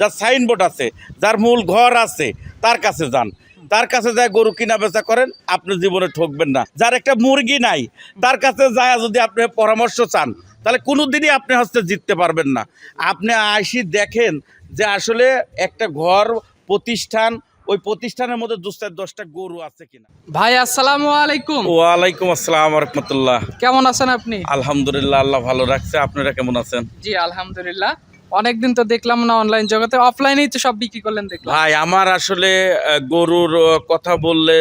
যার সাইনবোর্ড আছে যার মূল ঘর আছে তার কাছে যান। তার কাছে যায় গরু কিনা বেচা করেন আপনি জীবনে ঠকবেন না। যার একটা মুরগি নাই তার কাছে যায় যদি আপনি পরামর্শ চান তাহলে কোনো দিনই আপনি হচ্ছে জিততে পারবেন না। আপনি আইসি দেখেন যে আসলে একটা ঘর প্রতিষ্ঠান ওই প্রতিষ্ঠানের মধ্যে দুষ্টার দশটা গরু আছে কিনা। ভাই আসসালামু আলাইকুম। ওয়ালাইকুম আসসালাম রহমতুল্লাহ। কেমন আছেন আপনি? আলহামদুলিল্লাহ আল্লাহ ভালো রাখছে। আপনারা কেমন আছেন? জি আলহামদুলিল্লাহ। অনেকদিন তো দেখলাম না অনলাইন জগতে অফলাইনেই তো সব বিক্রি করলেন দেখলাম। ভাই আমার আসলে গরুর কথা বললে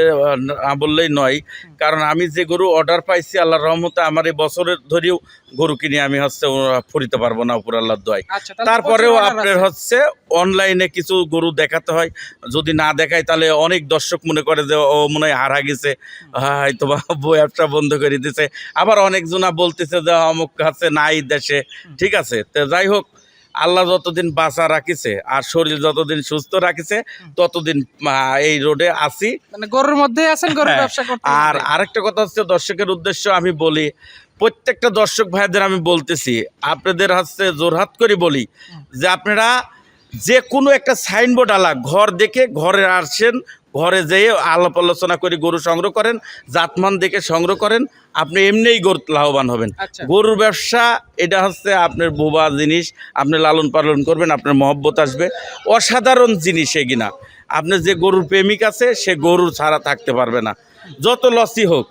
না বললেই নয়। কারণ আমি যে গরু অর্ডার পাইছি আল্লাহর রহমতে আমার এই বছরের ধরেও গরু কিনে আমি হচ্ছে ফুরিতে পারব না উপর আল্লাহ দোয়াই আচ্ছা তারপরেও আপনার হচ্ছে অনলাইনে কিছু গরু দেখাতে হয়। যদি না দেখায় তাহলে অনেক দর্শক মনে করে যে ও মনে হয় হারা গেছে। হয়তো বা ব্যবসা বন্ধ করে দিছে। আবার অনেকজনা বলতেছে যে অমুক আছে নাই দেশে। ঠিক আছে? তো যাই হোক আল্লাহ যতদিন বাঁচা রাখিছে আর শরীর যতদিন সুস্থ রাখিছে ততদিন এই রোডে আসি মানে গরুর মধ্যেই আছেন গরুর হ্যাঁ, ব্যবসা করতে আর আরেকটা কথা হচ্ছে দর্শকের উদ্দেশ্য আমি বলি প্রত্যেকটা দর্শক ভাইদের আমি বলতেছি আপনাদের হচ্ছে জোরহাত করে বলি যে আপনারা যে কোনো একটা সাইনবোর্ড আলা ঘর দেখে ঘরে আসেন ঘরে যেয়ে আলাপ আলোচনা করে গরু সংগ্রহ করেন জাতমান দেখে সংগ্রহ করেন আপনি এমনিই গরু লাভবান হবেন। আচ্ছা। গরুর ব্যবসা এটা হচ্ছে আপনার বোবা জিনিস আপনি লালন পালন করবেন আপনার মহব্বত আসবে। অসাধারণ জিনিস এগিনা আপনার যে গরুর প্রেমিক আছে সে গরু ছাড়া থাকতে পারবে না। যত লসই হোক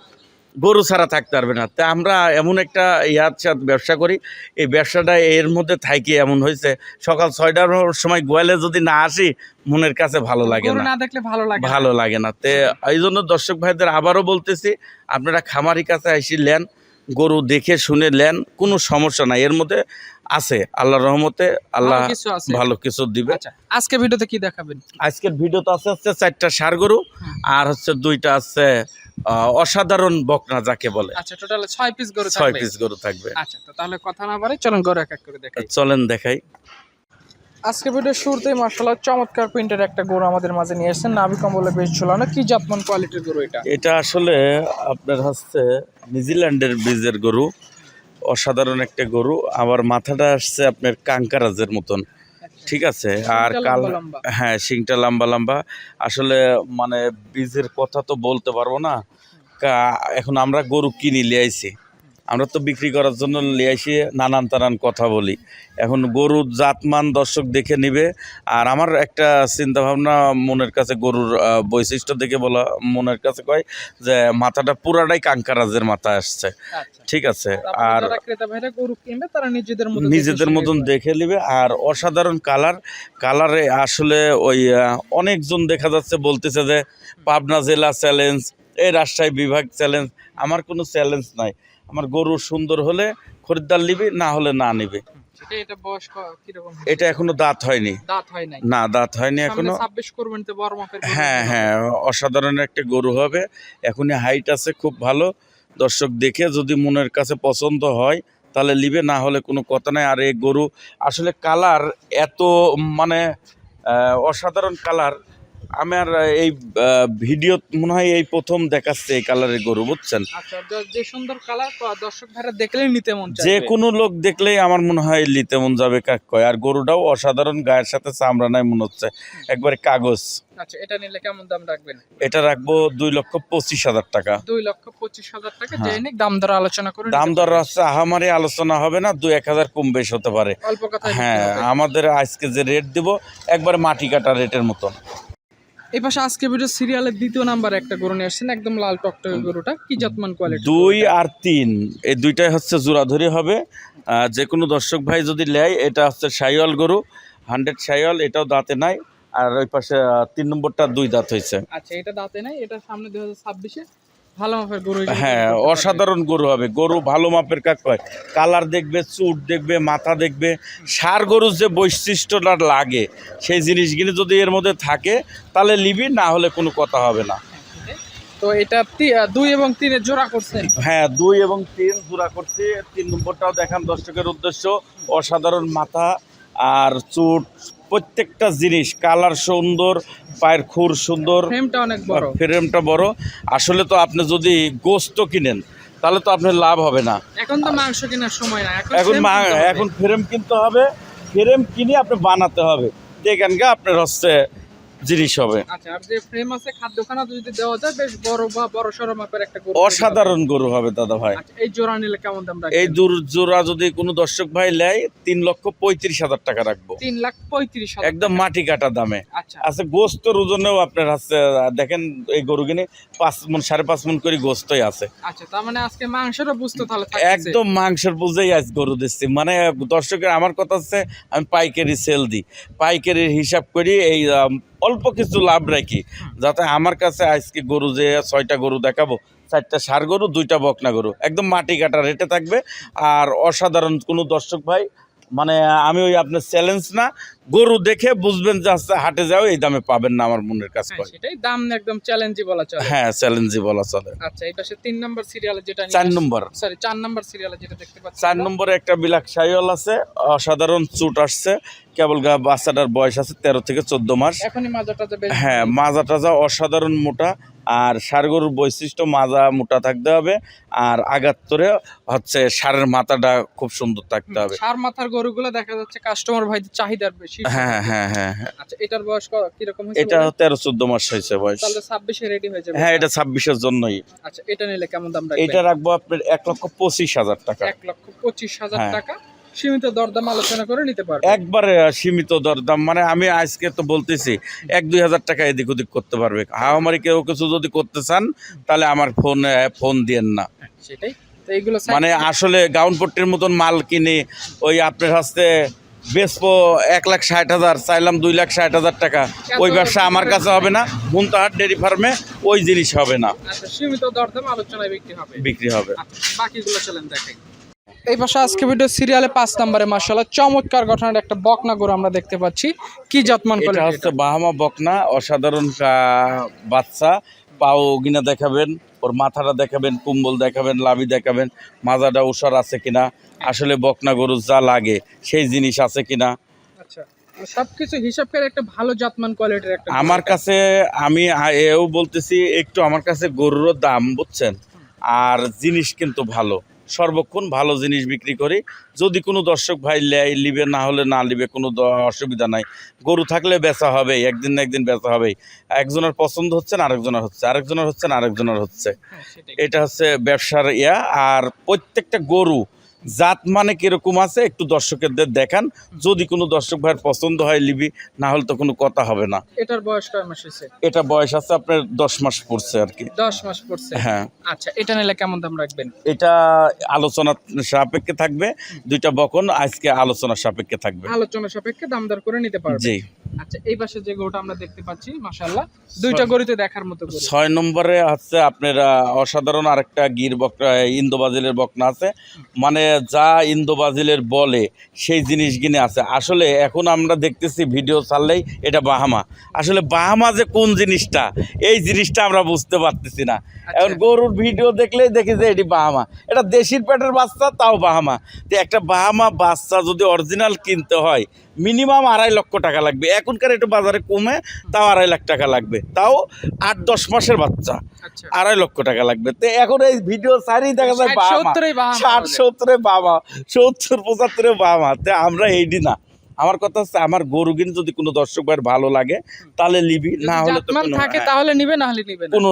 গরু ছাড়া থাকতে পারবে না। তা আমরা এমন একটা ইয়ার সাথে ব্যবসা করি এই ব্যবসাটা এর মধ্যে থাকি এমন হয়েছে সকাল ছয়টার সময় গোয়ালে যদি না আসি মনের কাছে ভালো লাগে না। না দেখলে ভালো লাগে না। ভালো লাগে না। তে এই জন্য দর্শক ভাইদের আবারও বলতেছি আপনারা খামারি কাছে আইসি নেন গরু দেখে শুনে নেন কোনো সমস্যা নাই এর মধ্যে আছে আল্লাহর রহমতে আল্লাহ ভালো কিছু দিবে। আচ্ছা আজকে ভিডিওতে কি দেখাবেন? আজকের ভিডিওতে আছে হচ্ছে চারটা সার গরু আর হচ্ছে দুইটা আছে অসাধারণ বকনা যাকে বলে। আচ্ছা টোটাল ছয় পিস গরু থাকবে। পিস গরু থাকবে। আচ্ছা তো তাহলে কথা না বাড়ে চলুন গরু এক এক করে দেখাই। চলেন দেখাই। আজকে ভিডিও শুরুতেই মার্শাল্লাহ চমৎকার প্রিন্টের একটা গরু আমাদের মাঝে নিয়ে এসেছেন। নাভি কম্বলে বেশ ঝুলানো। কি জাতমান কোয়ালিটির গরু এটা? এটা আসলে আপনার হচ্ছে নিউজিল্যান্ডের ব্রিজের গরু। অসাধারণ একটা গরু। আবার মাথাটা আসছে আপনার কাঙ্কারাজের মতন। ঠিক আছে আর কাল। হ্যাঁ শিংটা লম্বা লম্বা। আসলে মানে বীজের কথা তো বলতে পারব না। এখন আমরা গরু কিনি লিয়াইছি। আমরা তো বিক্রি করার জন্য লিয়াইছি নানান তানান কথা বলি। এখন গরুর জাতমান দর্শক দেখে নিবে। আর আমার একটা চিন্তা ভাবনা মনের কাছে গরুর বৈশিষ্ট্য দেখে বলা মনের কাছে কয় যে মাথাটা পুরাটাই কাঙ্কারাজের মাথা আসছে। আচ্ছা। ঠিক আছে আর নিজেদের মতন দেখে নেবে। আর অসাধারণ কালার কালারে আসলে ওই অনেকজন দেখা যাচ্ছে বলতেছে যে পাবনা জেলা চ্যালেঞ্জ এই রাজশাহী বিভাগ চ্যালেঞ্জ আমার কোনো চ্যালেঞ্জ নাই। আমার গরু সুন্দর হলে খরিদ্দার নিবে না হলে না নিবে। এটা এখনও দাঁত হয়নি। দাঁত হয় না দাঁত হয়নি এখনও। হ্যাঁ হ্যাঁ অসাধারণ একটা গরু হবে। এখনই হাইট আছে খুব ভালো। দর্শক দেখে যদি মনের কাছে পছন্দ হয় তাহলে নিবে না হলে কোনো কথা নাই। আর এই গরু আসলে কালার এত মানে অসাধারণ কালার। আমার এই ভিডিও মনে হয় এই প্রথম দেখাচ্ছে এই কালারের গরু বুঝছেন? আচ্ছা যে সুন্দর কালার দর্শক ভাইরা দেখলেই নিতে মন যে কোনো লোক দেখলেই আমার মনে হয় নিতে মন যাবে কাক কয়। আর গরুটাও অসাধারণ গায়ের সাথে চামড়া নাই মনে হচ্ছে। একবারে কাগজ। আচ্ছা এটা নিলে কেমন দাম রাখবেন? এটা রাখব দুই লক্ষ পঁচিশ হাজার টাকা। দুই লক্ষ পঁচিশ হাজার টাকা হ্যাঁ। দাম দর আলোচনা দাম দর পারবেন। হচ্ছে আহামারি আলোচনা হবে না দুই এক হাজার কম বেশ হতে পারে। অল্প কথা হ্যাঁ আমাদের আজকে যে রেট দিব একবার মাটি কাটা রেটের মতন। এই পাশে আজকে ভিডিও সিরিয়ালের দ্বিতীয় নাম্বার একটা গরু নিয়ে আসছেন একদম লাল টকটকে গরুটা। কি জাতমান কোয়ালিটি দুই আর তিন এই দুইটাই হচ্ছে জোড়াধরি হবে। যে কোনো দর্শক ভাই যদি নেয় এটা হচ্ছে সাইওয়াল গরু হান্ড্রেড সাইওয়াল এটাও দাঁতে নাই আর ওই পাশে তিন নম্বরটা দুই দাঁত হয়েছে। আচ্ছা এটা দাঁতে নাই এটা সামনে দুই হাজার ছাব্বিশে ভালো মাপের গরু হ্যাঁ। অসাধারণ গরু হবে। গরু ভালো মাপের কাক হয় কালার দেখবে চুট দেখবে মাথা দেখবে। সার গরুর যে বৈশিষ্ট্যটা লাগে সেই জিনিসগুলি যদি এর মধ্যে থাকে তাহলে লিবি না হলে কোনো কথা হবে না। তো এটা দুই এবং তিনের জোড়া করছেন? হ্যাঁ দুই এবং তিন জোড়া করছি। তিন নম্বরটাও দেখান দর্শকের উদ্দেশ্য। অসাধারণ মাথা আর চুট প্রত্যেকটা জিনিস কালার সুন্দর পায়ের খুর সুন্দর ফ্রেমটা অনেক বড়। ফ্রেমটা বড়। আসলে তো আপনি যদি গোস্ত কিনেন তাহলে তো আপনার লাভ হবে না। এখন তো মাংস কেনার সময় না এখন এখন ফ্রেম কিনতে হবে। ফ্রেম কিনে আপনি বানাতে হবে। দেখেন গা আপনার হচ্ছে জিনিস হবে। আচ্ছা অসাধারণ গরু হবে দাদা ভাই। আচ্ছা এই জোড়া নিলে কেমন দাম এই জোড়া যদি কোনো দর্শক ভাই নেয় তিন লক্ষ পঁয়ত্রিশ হাজার টাকা রাখব। তিন লাখ পঁয়ত্রিশ একদম মাটি কাটা দামে। আচ্ছা। গোস্তর ওজনেও আপনার আছে দেখেন এই গরু কিনে পাঁচ মন সাড়ে পাঁচ মন করে গোস্তই আছে। আচ্ছা তার মানে আজকে বুঝতে তাহলে একদম মাংসের বুঝেই আজ গরু দিচ্ছি। মানে দর্শকের আমার কথা হচ্ছে আমি পাইকারি সেল দিই। পাইকারির হিসাব করি এই অল্প কিছু লাভ রাখি। যাতে আমার কাছে আজকে গরু যে ছয়টা গরু দেখাবো, চারটা সার গরু, দুইটা বকনা গরু। একদম মাটি কাটা রেটে থাকবে। আর অসাধারণ কোনো দর্শক ভাই মানে আমি ওই আপনার চ্যালেঞ্জ না গরু দেখে বুঝবেন যে আচ্ছা হাটে যাও এই দামে পাবেন না আমার মনের কাছে হ্যাঁ, সেটাই দাম একদম চ্যালেঞ্জই বলা চলে। হ্যাঁ চ্যালেঞ্জই বলা চলে। আচ্ছা এই পাশে তিন নাম্বার সিরিয়ালে যেটা চার নম্বর। সরি চার নাম্বার সিরিয়ালে যেটা দেখতে পাচ্ছি চার নম্বরে একটা বিলাক সাইওয়াল আছে অসাধারণ চুট আসছে। কেবল গা বাচ্চাটার বয়স আছে তেরো থেকে চোদ্দ মাস। এখনই মাজাটা যে হ্যাঁ মাজা টাজা অসাধারণ মোটা আর গরুর বৈশিষ্ট্য মাজা মোটা থাকতে হবে আর আগাত্তরে হচ্ছে ষাঁড়ের মাথাটা খুব সুন্দর থাকতে হবে। সার মাথার গরুগুলো দেখা যাচ্ছে কাস্টমার ভাইদের চাহিদার বেশি। হ্যাঁ হ্যাঁ হ্যাঁ হ্যাঁ। আচ্ছা এটার বয়স ক- কীরকম হয়েছে এটা বলেন? তেরো চোদ্দ মাস হয়েছে বয়স। তাহলে ছাব্বিশে রেডি হয়ে যাবে। হ্যাঁ এটা ছাব্বিশের জন্যই। আচ্ছা এটা নিলে কেমন দাম রাখবেন? এটা রাখব আপনার এক লক্ষ পঁচিশ হাজার টাকা। এক লক্ষ পঁচিশ হাজার হ্যাঁ। টাকা। সীমিত দরদাম আলোচনা করে নিতে পারবে। একবারে সীমিত দরদাম। মানে আমি আজকে তো বলতেছি এক দুই হাজার টাকা এদিক ওদিক করতে পারবে। হাওমারি কেউ কিছু যদি করতে চান তাহলে আমার ফোন ফোন দিয়েন না। সেটাই। তো এইগুলো মানে আসলে গাউন পট্টির মতন মাল কিনে ওই আপনার হস্তে বেচবো এক লাখ ষাট হাজার চাইলাম দুই লাখ ষাট হাজার টাকা। ওই ব্যবসা আমার কাছে হবে না মুন্তাহাট ডেয়ারি ফার্মে ওই জিনিস হবে না। আচ্ছা সীমিত দরদাম আলোচনায় বিক্রি হবে। বিক্রি হবে। আচ্ছা, বাকিগুলো চলেন দেখাই এই পাশে আজকে ভিডিও সিরিয়ালে পাঁচ নম্বরে মার্শাল্লাহ চমৎকার ঘটনার একটা বকনা গরু আমরা দেখতে পাচ্ছি। কি জাতমান এটা হচ্ছে বাহামা বকনা অসাধারণ বাচ্চা। পাও গিনা দেখাবেন ওর মাথাটা দেখাবেন কুম্বল দেখাবেন লাভি দেখাবেন মাজাটা উষার আছে কিনা আসলে বকনা গরু যা লাগে সেই জিনিস আছে কিনা। আচ্ছা সবকিছু হিসাব করে একটা ভালো জাতমান কোয়ালিটির একটা আমার কাছে আমি এও বলতেছি একটু আমার কাছে গরুরও দাম বুঝছেন? আর জিনিস কিন্তু ভালো। সর্বক্ষণ ভালো জিনিস বিক্রি করি। যদি কোনো দর্শক ভাই লেয় লিবে না হলে না লিবে কোনো অসুবিধা নাই। গরু থাকলে বেচা হবে একদিন না একদিন বেচা হবেই। একজনের পছন্দ হচ্ছে না আরেকজনের হচ্ছে আরেকজনের হচ্ছে না আরেকজনের হচ্ছে। হ্যাঁ, এটা হচ্ছে ব্যবসার ইয়া আর প্রত্যেকটা গরু জাত মানে কীরকম আছে একটু দর্শকদের দেখান। যদি কোনো দর্শক ভাইয়ের পছন্দ হয় লিবি না হলে তো কোনো কথা হবে না। এটার বয়স কয় মাস হয়েছে? এটা বয়স আছে আপনার দশ মাস পড়ছে আর কি। দশ মাস পড়ছে? হ্যাঁ। আচ্ছা এটা নিলে কেমন দাম রাখবেন? এটা আলোচনা সাপেক্ষে থাকবে দুইটা বকন আজকে আলোচনা সাপেক্ষে থাকবে। আলোচনা সাপেক্ষে দাম দর করে নিতে পারবে জি। আচ্ছা এই পাশে যে গরুটা আমরা দেখতে পাচ্ছি মাশাআল্লাহ দুইটা গরুতে দেখার মতো ছয় নম্বরে হচ্ছে আপনার অসাধারণ আরেকটা গির বকরা ইন্দোবাজিলের বকনা আছে। মানে যা ইন্দোবাজিলের বলে সেই জিনিস গিনে আছে। আসলে এখন আমরা দেখতেছি ভিডিও ছাড়লেই এটা বাহামা। আসলে বাহামা যে কোন জিনিসটা এই জিনিসটা আমরা বুঝতে পারতেছি না। এখন গরুর ভিডিও দেখলেই দেখি যে এটি বাহামা। এটা দেশির পেটের বাচ্চা তাও বাহামা। তো একটা বাহামা বাচ্চা যদি অরিজিনাল কিনতে হয় মিনিমাম আড়াই লক্ষ টাকা লাগবে। এখনকার একটু বাজারে কমে তাও আড়াই লাখ টাকা লাগবে। তাও আট দশ মাসের বাচ্চা আচ্ছা। আড়াই লক্ষ টাকা লাগবে। তো এখন এই ভিডিও সারি দেখা যায় ষাট, সত্তরে বাবা সত্তর পঁচাত্তরে বাবা তো আমরা এইডি না। আমার কথা হচ্ছে আমার গরু কিন্তু যদি কোনো দর্শক ভাইয়ের ভালো লাগে তাহলে নিবি। না হলে তো থাকে হ্যাঁ, তাহলে নিবে না হলে নিবে কোনো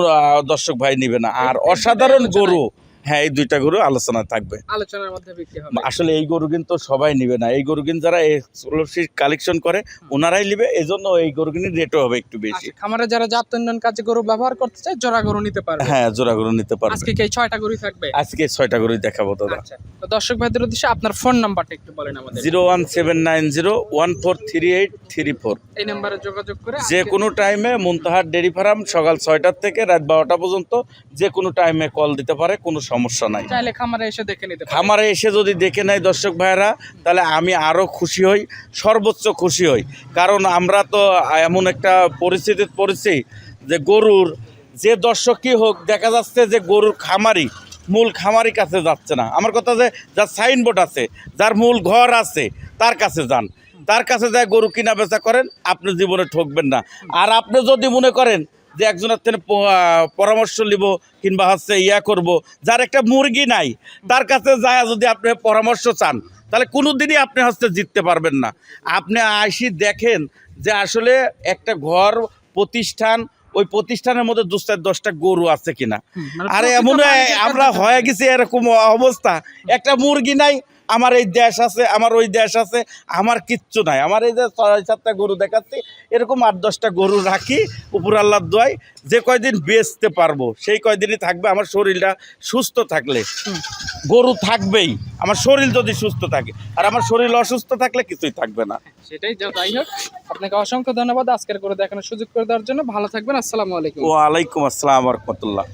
দর্শক ভাই নিবে না। আর অসাধারণ গরু। হ্যাঁ এই দুইটা গরু আলোচনা থাকবে। আলোচনার মধ্যে বিক্রি হবে। আসলে এই গরু কিন্তু সবাই নিবে না। এই গরু কিন্তু যারা এক্সক্লুসিভ কালেকশন করে ওনারাই নিবে এই জন্য এই গরু কিন্তু রেটও হবে একটু বেশি। আচ্ছা, খামারে যারা জাত উন্নয়ন কাজে গরু ব্যবহার করতে চায় জোড়া গরু নিতে পারবে। হ্যাঁ জোড়া গরু নিতে পারবে। আজকে কি ছয়টা গরুই থাকবে? আজকে ছয়টা গরুই দেখাবো দাদা। আচ্ছা তো দর্শক ভাইদের উদ্দেশ্যে আপনার ফোন নাম্বারটা একটু বলেন আমাদের। Zero one seven nine zero one four three eight three four. এই নাম্বারে যোগাযোগ করে যে কোনো টাইমে মুনতাহার ডেরি ফার্ম সকাল ছয়টার থেকে রাত বারোটা পর্যন্ত যে কোনো টাইমে কল দিতে পারে কোনো সমস্যা নাই। চাইলে খামারে এসে দেখে নিতে খামারে এসে যদি দেখে নেয় দর্শক ভাইয়েরা তাহলে আমি আরও খুশি হই সর্বোচ্চ খুশি হই। কারণ আমরা তো এমন একটা পরিস্থিতিতে পড়েছি যে গরুর যে দর্শকই হোক দেখা যাচ্ছে যে গরুর খামারি মূল খামারি কাছে যাচ্ছে না। আমার কথা যে যার সাইনবোর্ড আছে যার মূল ঘর আছে তার কাছে যান। তার কাছে যায় গরু কিনা বেচা করেন আপনি জীবনে ঠকবেন না। আর আপনি যদি মনে করেন যে একজনের থেকে পরামর্শ নিব কিংবা হচ্ছে ইয়া করব যার একটা মুরগি নাই তার কাছে যায় যদি আপনি পরামর্শ চান তাহলে কোনো দিনই আপনি হচ্ছে জিততে পারবেন না। আপনি আইসি দেখেন যে আসলে একটা ঘর প্রতিষ্ঠান ওই প্রতিষ্ঠানের মধ্যে দু চার দশটা গরু আছে কিনা। মানে আরে এমন আমরা হয়ে গেছি এরকম অবস্থা। একটা মুরগি নাই আমার এই দেশ আছে আমার ওই দেশ আছে আমার কিচ্ছু নাই। আমার এই যে ছয় সাতটা গরু দেখাচ্ছি এরকম আট দশটা গরু রাখি উপর আল্লাহর দোয়াই যে কয়দিন বেচতে পারব সেই কয়দিনই থাকবে আমার শরীরটা সুস্থ থাকলে। গরু থাকবেই আমার শরীর যদি সুস্থ থাকে। আর আমার শরীর অসুস্থ থাকলে কিছুই থাকবে না। সেটাই যাই হোক আপনাকে অসংখ্য ধন্যবাদ আজকের করে দেখানোর সুযোগ করে দেওয়ার জন্য। ভালো থাকবেন আসসালামু আলাইকুম। ওয়ালাইকুম আসসালাম রহমতুল্লাহ।